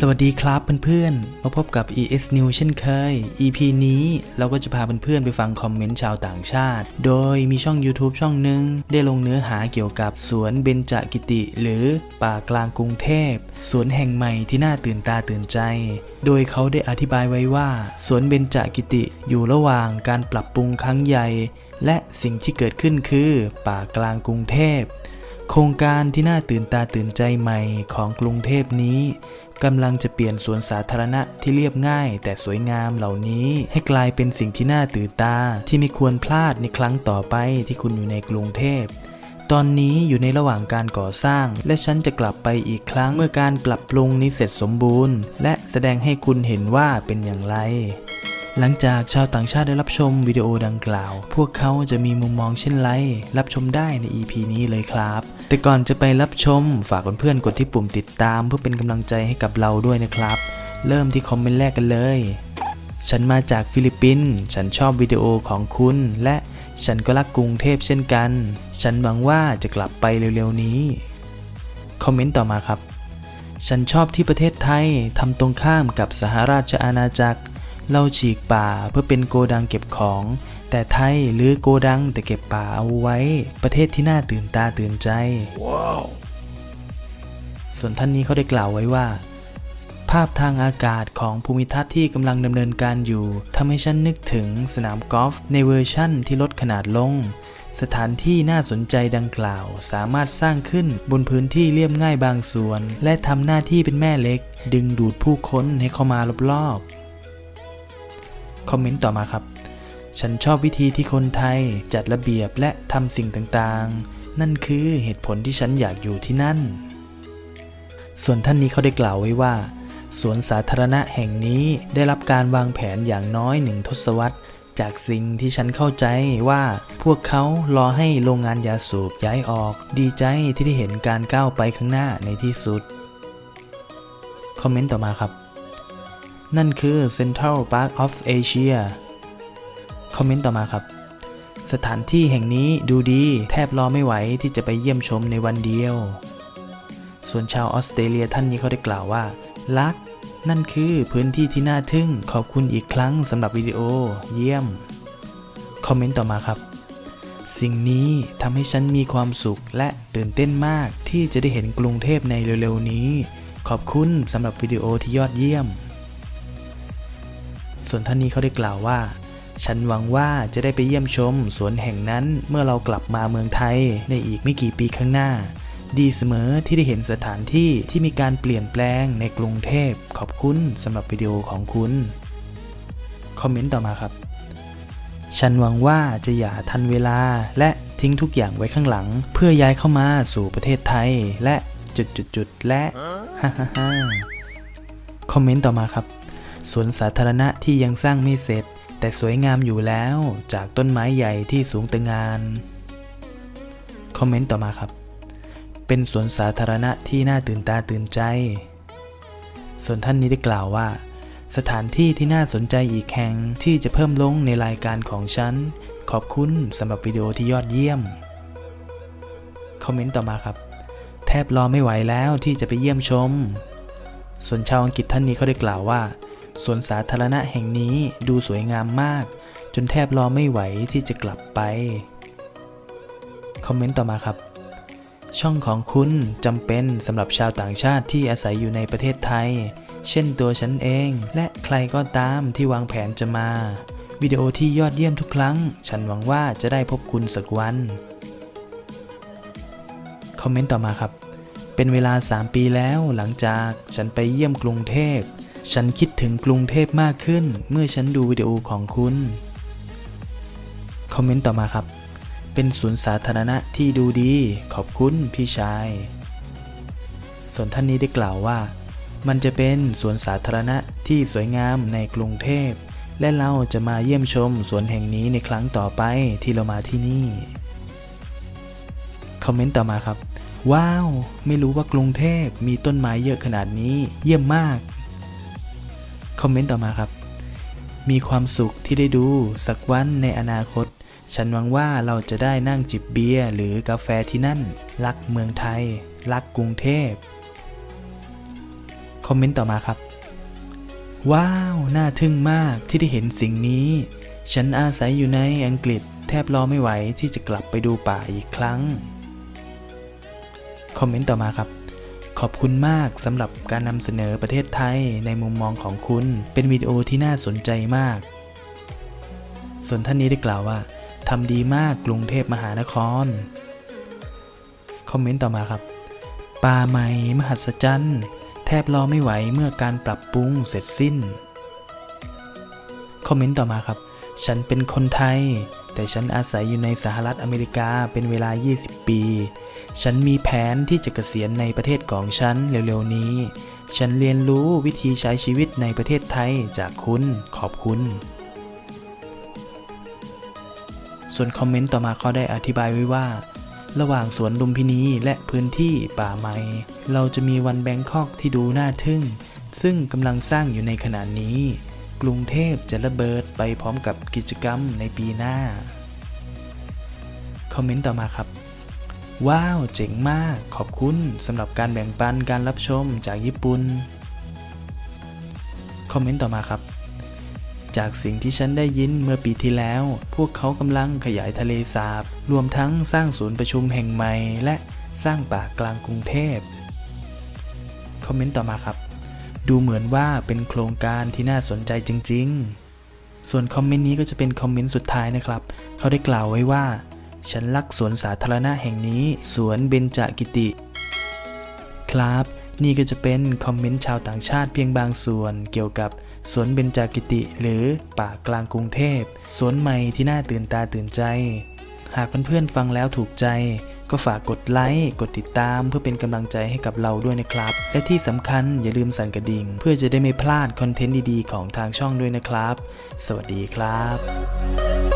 สวัสดีครับเพื่อนๆ มาพบกับ ES New เช่นเคย EP นี้เราก็จะพาเพื่อนๆไปฟังคอมเมนต์ชาวต่างชาติ โดยมีช่อง YouTube ช่องหนึ่งได้ลงเนื้อหาเกี่ยวกับสวนเบญจกิติ หรือป่ากลางกรุงเทพ สวนแห่งใหม่ที่น่าตื่นตาตื่นใจ โดยเขาได้อธิบายไว้ว่า สวนเบญจกิติอยู่ระหว่างการปรับปรุงครั้งใหญ่ และสิ่งที่เกิดขึ้นคือ ป่ากลางกรุงเทพ โครงการที่น่าตื่นตาตื่นใจใหม่ของกรุงเทพนี้ กำลังจะเปลี่ยนสวนสาธารณะที่เรียบง่าย แต่สวยงามเหล่านี้ให้กลายเป็นสิ่งที่น่าตื่นตา ที่ไม่ควรพลาดในครั้งต่อไปที่คุณอยู่ในกรุงเทพตอนนี้อยู่ในระหว่างการก่อสร้าง และฉันจะกลับไปอีกครั้งเมื่อการปรับปรุงนี้เสร็จสมบูรณ์ และแสดงให้คุณเห็นว่าเป็นอย่างไร หลังจากชาวต่างชาติได้รับชมวิดีโอดังกล่าว พวกเขาจะมีมุมมองเช่นไร รับชมได้ใน EP นี้เลยครับ แต่ก่อนจะไปรับชมฝากเพื่อนๆกดที่ปุ่มติดตาม เพื่อเป็นกำลังใจให้กับเราด้วยนะครับ เริ่มที่คอมเมนต์แรกกันเลย ฉันมาจากฟิลิปปินส์ ฉันชอบวิดีโอของคุณ และฉันก็รักกรุงเทพเช่นกัน ฉันหวังว่าจะกลับไปเร็วๆนี้ คอมเมนต์ต่อมาครับ ฉันชอบที่ประเทศไทยทำตรงข้ามกับสหราชอาณาจักร เราฉีกป่าเพื่อเป็นโกดังเก็บของ แต่ไทยหรือโกดังแต่เก็บป่าเอาไว้ ประเทศที่น่าตื่นตาตื่นใจส่วนท่านนี้เขาได้กล่าวไว้ว่า ภาพทางอากาศของภูมิทัศน์ที่กำลังดำเนินการอยู่ทำให้ฉันนึกถึงสนามกอล์ฟในเวอร์ชั่นที่ลดขนาดลงสถานที่น่าสนใจดังกล่าวสามารถสร้างขึ้นบนพื้นที่เรียบง่ายบางส่วน และทำหน้าที่เป็นแม่เหล็ก ดึงดูดผู้คนให้เข้ามารอบๆ คอมเมนต์ต่อมาครับ ฉันชอบวิธีที่คนไทยจัดระเบียบและทำสิ่งต่างๆ นั่นคือเหตุผลที่ฉันอยากอยู่ที่นั่น ส่วนท่านนี้เขาได้กล่าวไว้ว่าสวนสาธารณะแห่งนี้ได้รับการวางแผนอย่างน้อยหนึ่งทศวรรษ จากสิ่งที่ฉันเข้าใจว่าพวกเขารอให้โรงงานยาสูบย้ายออก ดีใจที่ได้เห็นการก้าวไปข้างหน้าในที่สุด คอมเมนต์ต่อมาครับ นั่นคือ Central Park of Asia คอมเมนต์ต่อมาครับ สถานที่แห่งนี้ดูดีแทบรอไม่ไหวที่จะไปเยี่ยมชมในวันเดียว ส่วนชาวออสเตรเลียท่านนี้เขาได้กล่าวว่า ลัก นั่นคือพื้นที่ที่น่าทึ่งขอบคุณอีกครั้งสำหรับวิดีโอ เยี่ยม คอมเมนต์ต่อมาครับสิ่งนี้ทำให้ฉันมีความสุขและตื่นเต้นมากที่จะได้เห็นกรุงเทพในเร็วๆนี้ ขอบคุณสำหรับวิดีโอที่ยอดเยี่ยม ส่วนท่านนี้เขาได้กล่าวว่า ฉันหวังว่าจะได้ไปเยี่ยมชมสวนแห่งนั้นเมื่อเรากลับมาเมืองไทยในอีกไม่กี่ปีข้างหน้า ดีเสมอที่ได้เห็นสถานที่ที่มีการเปลี่ยนแปลงในกรุงเทพ ขอบคุณสำหรับวิดีโอของคุณ คอมเมนต์ต่อมาครับ ฉันหวังว่าจะอย่าทันเวลาและทิ้งทุกอย่างไว้ข้างหลัง เพื่อย้ายเข้ามาสู่ประเทศไทยและจุดๆๆและฮ่าฮ่าฮ่าคอมเมนต์ต่อมาครับ สวนสาธารณะที่ยังสร้างไม่เสร็จ แต่สวยงามอยู่แล้วจากต้นไม้ใหญ่ที่สูงตะงาน คอมเมนต์ต่อมาครับ เป็นสวนสาธารณะที่น่าตื่นตาตื่นใจ ส่วนท่านนี้ได้กล่าวว่า สถานที่ที่น่าสนใจอีกแห่งที่จะเพิ่มลงในรายการของฉัน ขอบคุณสำหรับวิดีโอที่ยอดเยี่ยม คอมเมนต์ต่อมาครับ แทบรอไม่ไหวแล้วที่จะไปเยี่ยมชมส่วนชาวอังกฤษท่านนี้เขาได้กล่าวว่า สวนสาธารณะแห่งนี้ดูสวยงามมาก จนแทบรอไม่ไหวที่จะกลับไป คอมเมนต์ต่อมาครับ ช่องของคุณจำเป็นสำหรับชาวต่างชาติที่อาศัยอยู่ในประเทศไทย เช่นตัวฉันเองและใครก็ตามที่วางแผนจะมา วิดีโอที่ยอดเยี่ยมทุกครั้ง ฉันหวังว่าจะได้พบคุณสักวัน คอมเมนต์ต่อมาครับเป็นเวลา 3 ปีแล้วหลังจากฉันไปเยี่ยมกรุงเทพ ฉันคิดถึงกรุงเทพมากขึ้น เมื่อฉันดูวิดีโอของคุณ คอมเมนต์ต่อมาครับ เป็นสวนสาธารณะที่ดูดี ขอบคุณพี่ชาย ส่วนท่านนี้ได้กล่าวว่า มันจะเป็นสวนสาธารณะที่สวยงามในกรุงเทพ และเราจะมาเยี่ยมชมสวนแห่งนี้ในครั้งต่อไปที่เรามาที่นี่ คอมเมนต์ต่อมาครับ ว้าว ไม่รู้ว่ากรุงเทพมีต้นไม้เยอะขนาดนี้ เยี่ยมมาก คอมเมนต์ต่อมาครับ มีความสุขที่ได้ดูสักวันในอนาคต ฉันหวังว่าเราจะได้นั่งจิบเบียร์หรือกาแฟที่นั่น รักเมืองไทย รักกรุงเทพคอมเมนต์ต่อมาครับ ว้าว น่าทึ่งมากที่ได้เห็นสิ่งนี้ ฉันอาศัยอยู่ในอังกฤษ แทบรอไม่ไหวที่จะกลับไปดูป่าอีกครั้ง คอมเมนต์ต่อมาครับ ขอบคุณมากสำหรับการนำเสนอประเทศไทยในมุมมองของคุณ เป็นวิดีโอที่น่าสนใจมาก ส่วนท่านนี้ได้กล่าวว่าทำดีมากกรุงเทพมหานคร คอมเมนต์ต่อมาครับป่าใหม่มหัศจรรย์แทบรอไม่ไหวเมื่อการปรับปรุงเสร็จสิ้น คอมเมนต์ต่อมาครับ ฉันเป็นคนไทย แต่ฉันอาศัยอยู่ในสหรัฐอเมริกาเป็นเวลา 20 ปี ฉันมีแผนที่จะเกษียณในประเทศของฉันเร็วๆนี้ ฉันเรียนรู้วิธีใช้ชีวิตในประเทศไทยจากคุณ ขอบคุณ ส่วนคอมเมนต์ต่อมาเขาได้อธิบายไว้ว่า ระหว่างสวนลุมพินีและพื้นที่ป่าไม้ เราจะมีวันแบงคอกที่ดูน่าทึ่ง ซึ่งกำลังสร้างอยู่ในขณะนี้ กรุงเทพจะระเบิดไปพร้อมกับกิจกรรมในปีหน้า คอมเมนต์ต่อมาครับ ว้าว เจ๋งมาก ขอบคุณสำหรับการแบ่งปันการรับชมจากญี่ปุ่น คอมเมนต์ต่อมาครับ จากสิ่งที่ฉันได้ยินเมื่อปีที่แล้ว พวกเขากำลังขยายทะเลสาบ รวมทั้งสร้างศูนย์ประชุมแห่งใหม่ และสร้างป่ากลางกรุงเทพ คอมเมนต์ต่อมาครับ ดูเหมือนว่าเป็นโครงการที่น่าสนใจจริง ๆ ส่วนคอมเมนต์นี้ก็จะเป็นคอมเมนต์สุดท้ายนะครับ เขาได้กล่าวไว้ว่า ฉันรักสวนสาธารณะแห่งนี้ สวนเบญจกิติ ครับ นี่ก็จะเป็นคอมเมนต์ชาวต่างชาติเพียงบางส่วนเกี่ยวกับสวนเบญจกิติ หรือป่ากลางกรุงเทพ สวนใหม่ที่น่าตื่นตาตื่นใจ หากเพื่อนๆฟังแล้วถูกใจก็ฝากกดไลค์ กดติดตามเพื่อเป็นกำลังใจให้กับเราด้วยนะครับ และที่สำคัญอย่าลืมสั่นกระดิ่ง เพื่อจะได้ไม่พลาดคอนเทนต์ดีๆ ของทางช่องด้วยนะครับ สวัสดีครับ